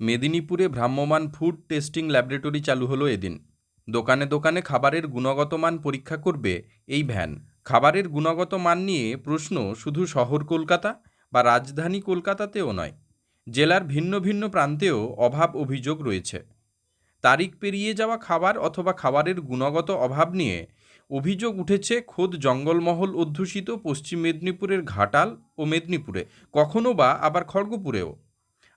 মেদিনীপুরে ভ্রাম্যমাণ food testing laboratory চালু হলো এদিন। দোকানে দোকানে খাবারের গুণগত মান পরীক্ষা করবে এই ভ্যান। খাবারের গুণগত মান নিয়ে প্রশ্ন শুধু শহর কলকাতা বা রাজধানী কলকাতাতেও নয়, জেলার ভিন্ন ভিন্ন প্রান্তেও অভাব অভিযোগ রয়েছে। তারিখ পেরিয়ে যাওয়া খাবার অথবা খাবারের গুণগত অভাব নিয়ে অভিযোগ উঠেছে খোদ জঙ্গলমহল অধ্যুষিত পশ্চিম মেদিনীপুরের ঘাটাল ও মেদিনীপুরে, কখনো বা আবার খড়গপুরেও।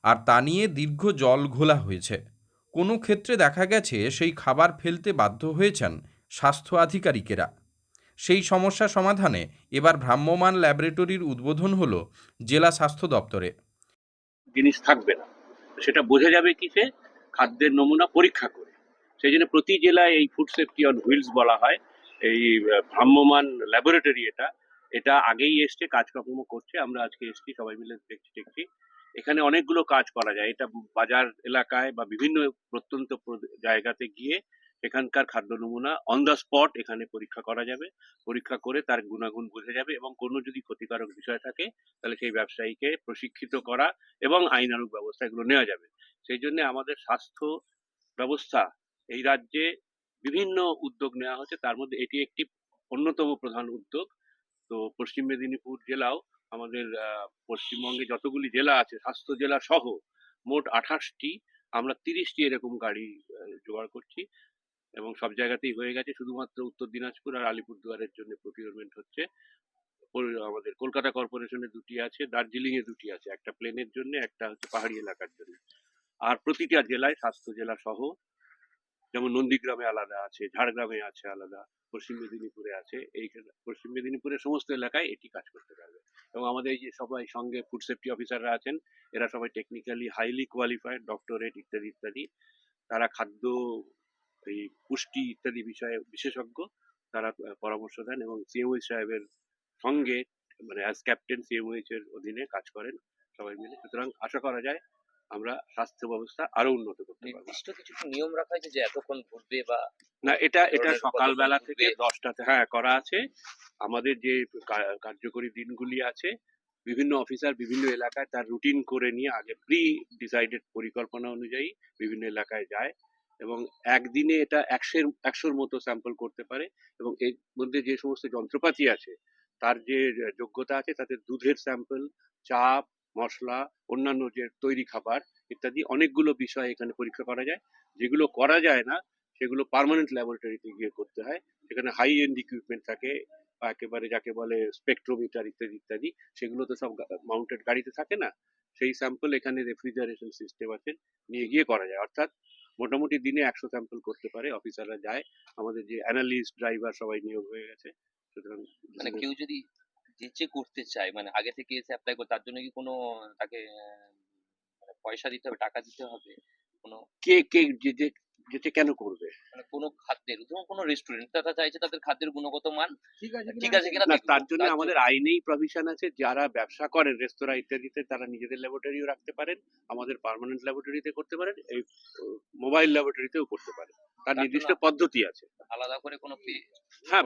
আর তা নিয়ে দীর্ঘ জল ঘোলা হয়েছে। কোনো ক্ষেত্রে দেখা গেছে সেই খাবার ফেলতে বাধ্য হয়েছেন স্বাস্থ্য আধিকারিকেরা। সেই সমস্যা সমাধানে এবার ভ্রাম্যমাণ ল্যাবরেটরির উদ্বোধন হল জেলা স্বাস্থ্য দপ্তরে। জিনিস থাকবে না। সেটা বোঝা যাবে কিসে? খাদ্যের নমুনা পরীক্ষা করে। সেই জন্য প্রতি জেলায় এই ফুড সেফটি অন হুইলস বলা হয়। এই ভ্রাম্যমান ল্যাবরেটরি এটা। এটা আগেই এসছে, কাজকর্ম করছে। আমরা আজকে এসছি, সবাই মিলে দেখছি দেখছি। এখানে অনেকগুলো কাজ করা যায়। এটা বাজার এলাকায় বা বিভিন্ন প্রত্যন্ত প্র- জায়গাতে গিয়ে এখানকার খাদ্য নমুনা অন দ্য স্পট এখানে পরীক্ষা করা যাবে। পরীক্ষা করে তার গুণাগুণ বোঝা যাবে এবং কোনো যদি ক্ষতিকারক বিষয় থাকে, তাহলে সেই ব্যবসায়ীকে প্রশিক্ষিত করা এবং আইনানুগ ব্যবস্থা এগুলো নেওয়া যাবে। সেই জন্য আমাদের স্বাস্থ্য ব্যবস্থা এই রাজ্যে বিভিন্ন উদ্যোগ নেওয়া হচ্ছে। তার মধ্যে এটি একটি অন্যতম প্রধান উদ্যোগ। তো পশ্চিম মেদিনীপুর জেলাও আমাদের পশ্চিমবঙ্গে যতগুলি জেলা আছে, স্বাস্থ্য জেলা সহ মোট আঠাশটি, আমরা তিরিশটি এরকম গাড়ি জোগাড় করছি এবং সব জায়গাতেই হয়ে গেছে। শুধুমাত্র উত্তর দিনাজপুর আর আলিপুরদুয়ারের জন্য প্রকিউরমেন্ট হচ্ছে। আমাদের কলকাতা কর্পোরেশনে দুটি আছে দার্জিলিং এ দুটি আছে, একটা প্লেনের জন্য, একটা হচ্ছে পাহাড়ি এলাকার জন্য। আর প্রতিটা জেলায় স্বাস্থ্য জেলা সহ যেমন নন্দীগ্রামে আলাদা আছে, ঝাড়গ্রামে আছে আলাদা, পশ্চিম মেদিনীপুরে আছে, এইখানে পশ্চিম মেদিনীপুরের সমস্ত এলাকায় এটি কাজ করতে পারবে। এবং আমাদের এই যে সবাই সঙ্গে ফুড সেফটি অফিসাররা আছেন, এরা সবাই টেকনিক্যালি হাইলি কোয়ালিফাইড ডক্টরেট ইত্যাদি ইত্যাদি। তারা খাদ্য, এই পুষ্টি ইত্যাদি বিষয়ে বিশেষজ্ঞ। তারা পরামর্শ দেন এবং সিএমওই সাহেবের সঙ্গে মানে অ্যাজ ক্যাপ্টেন সিএমওইচ এর অধীনে কাজ করেন সবাই মিলে। সুতরাং আশা করা যায় আমরা স্বাস্থ্য ব্যবস্থা আরও উন্নত নির্দিষ্ট কিছু নিয়ম রাখা হয়েছে যে এতক্ষণ ঘুরবে বা না এটা এটা সকালবেলা থেকে? দশটাতে হ্যাঁ করা আছে আমাদের যে কার্যকরী দিনগুলি আছে বিভিন্ন অফিসার বিভিন্ন এলাকায় তার রুটিন করে নিয়ে আগে প্রি ডিসাইডেড পরিকল্পনা অনুযায়ী বিভিন্ন এলাকায় যায় এবং একদিনে এটা একশোর একশোর মতো স্যাম্পল করতে পারে এবং এর মধ্যে যে সমস্ত যন্ত্রপাতি আছে তার যে যোগ্যতা আছে তাতে দুধের স্যাম্পল চাপ মশলা, অন্যান্য যে তৈরি খাবার ইত্যাদি অনেকগুলো বিষয় এখানে পরীক্ষা করা যায়। যেগুলো করা যায় না, সেগুলো পার্মানেন্ট ল্যাবরেটরিতে গিয়ে করতে হয়। সেখানে হাই এন্ড ইকুইপমেন্ট থাকে একেবারে যাকে বলে স্পেকট্রোমিটার ইত্যাদি ইত্যাদি সেগুলো তো সব মাউন্টেড গাড়িতে থাকে না? সেই স্যাম্পল এখানে রেফ্রিজারেশন সিস্টেম আছে, নিয়ে গিয়ে করা যায়। অর্থাৎ মোটামুটি দিনে একশো স্যাম্পল করতে পারে অফিসাররা যায়। আমাদের যে অ্যানালিস্ট ড্রাইভার সবাই নিয়োগ হয়ে গেছে। সুতরাং মানে কেউ যদি যেচে করতে চায়। মানে আগে থেকে এসে অ্যাপ্লাই করে, তার জন্য কি কোনো তাকে মানে পয়সা দিতে হবে, টাকা দিতে হবে? কোনো কে কে, যে যে যেতে কেন করবে? মানে কোনো খাদ্যের ধরুন কোনো রেস্টুরেন্ট তারা চাইছে তাদের খাদ্যের গুণগত মান ঠিক আছে কিনা? না তার জন্য আমাদের আইনেই প্রভিশন আছে যারা ব্যবসা করেন রেস্তোরাঁ ইত্যাদিতে তারা নিজেদের ল্যাবরেটরিও রাখতে পারেন আমাদের পার্মানেন্ট ল্যাবরেটরিতে করতে পারেন এই মোবাইল ল্যাবরেটরিতেও করতে পারেন। তার নির্দিষ্ট পদ্ধতি আছে। আলাদা করে কোনো ফি হ্যাঁ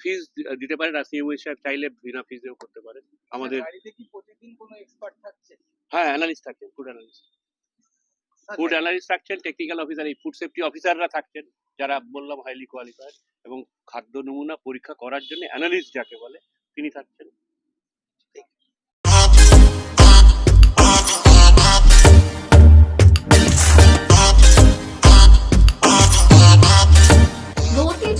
ফিজ দিতে পারেন আর সিএমওই সাহেব চাইলে বিনা ফিজেও করতে পারেন। আমাদের গাড়িতে কি প্রতিদিন কোনো এক্সপার্ট থাকছে? হ্যাঁ অ্যানালিস্ট থাকছেন ফুড অ্যানালিস্ট ফুড অ্যানালিস্ট থাকছেন টেকনিক্যাল অফিসার এই ফুড সেফটি অফিসাররা থাকছেন যারা বললাম হাইলি কোয়ালিফাইড এবং খাদ্য নমুনা পরীক্ষা করার জন্য অ্যানালিস্ট যাকে বলে তিনি থাকছেন।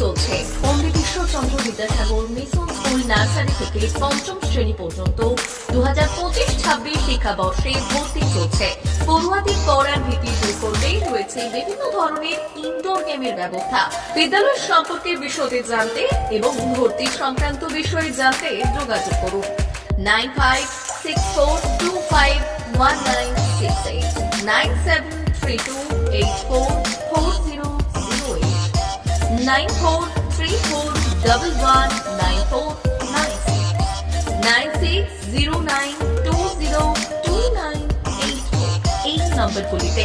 চলছে। Pandit Ishwarchandra Vidyasagar mission school nursery থেকে পঞ্চম শ্রেণি পর্যন্ত হাজার পঁচিশ, ছাব্বিশ শিক্ষাবর্ষে ভর্তি চলছে। পড়ুয়াদের পড়ার ভীতি দূর করতেই রয়েছে বিভিন্ন ধরনের ইনডোর গেমের ব্যবস্থা। বিদ্যালয় সম্পর্কে বিশদে জানতে এবং ভর্তি সংক্রান্ত বিষয়ে জানতে যোগাযোগ করুন। Nine five, six four, two five, one nine six eight, nine seven three two eight four four zero zero eight. three four double one nine four nine six nine six zero nine two zero two nine eight four এই নম্বরগুলিতে